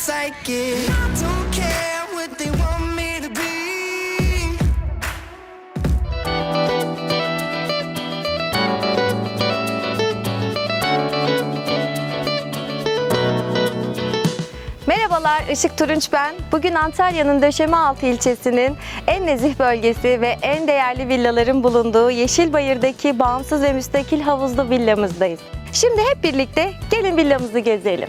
psychic. I don't care what they want me to be. Merhabalar, Işık Turunç ben. Bugün Antalya'nın Döşemealtı ilçesinin en nezih bölgesi ve en değerli villaların bulunduğu Yeşilbayır'daki bağımsız ve müstakil havuzlu villamızdayız. Şimdi hep birlikte gelin villamızı gezelim.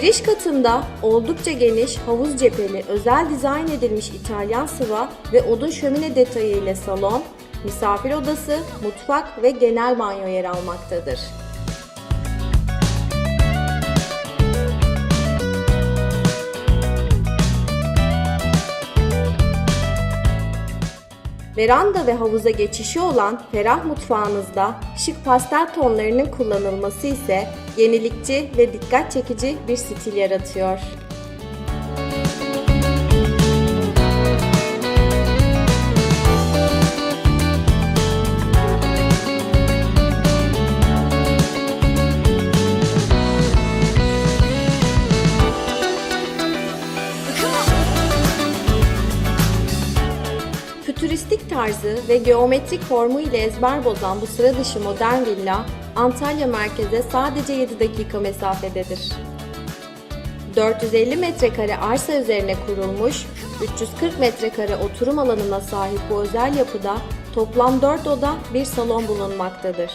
Giriş katında oldukça geniş havuz cepheli özel dizayn edilmiş İtalyan sıva ve odun şömine detayı ile salon, misafir odası, mutfak ve genel banyo yer almaktadır. Veranda ve havuza geçişi olan ferah mutfağınızda şık pastel tonlarının kullanılması ise yenilikçi ve dikkat çekici bir stil yaratıyor. Tarzı ve geometrik formu ile ezber bozan bu sıra dışı modern villa, Antalya merkeze sadece 7 dakika mesafededir. 450 metrekare arsa üzerine kurulmuş, 340 metrekare oturum alanına sahip bu özel yapıda toplam 4 oda, bir salon bulunmaktadır.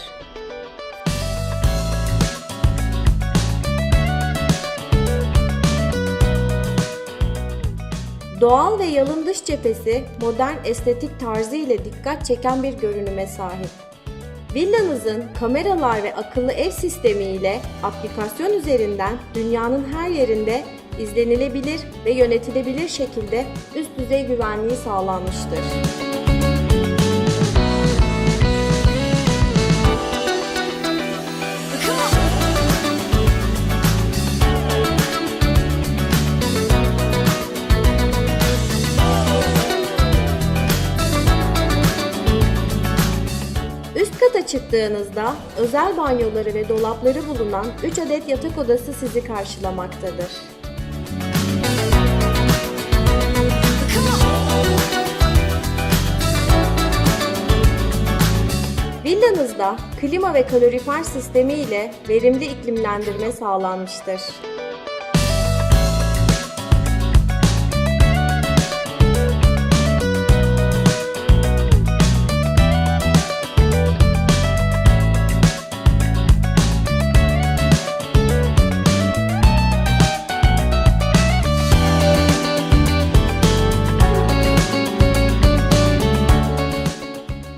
Doğal ve yalın dış cephesi modern estetik tarzı ile dikkat çeken bir görünüme sahip. Villanızın kameralar ve akıllı ev sistemi ile aplikasyon üzerinden dünyanın her yerinde izlenilebilir ve yönetilebilir şekilde üst düzey güvenliği sağlanmıştır. Çıktığınızda özel banyoları ve dolapları bulunan 3 adet yatak odası sizi karşılamaktadır. Villanızda klima ve kalorifer sistemi ile verimli iklimlendirme sağlanmıştır.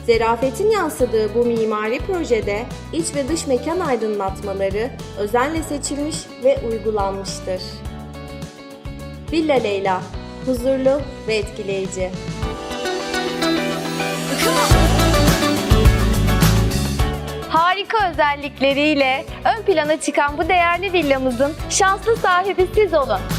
Zerafetin yansıdığı bu mimari projede iç ve dış mekan aydınlatmaları özenle seçilmiş ve uygulanmıştır. Villa Leyla, huzurlu ve etkileyici. Harika özellikleriyle ön plana çıkan bu değerli villamızın şanslı sahibi siz olun.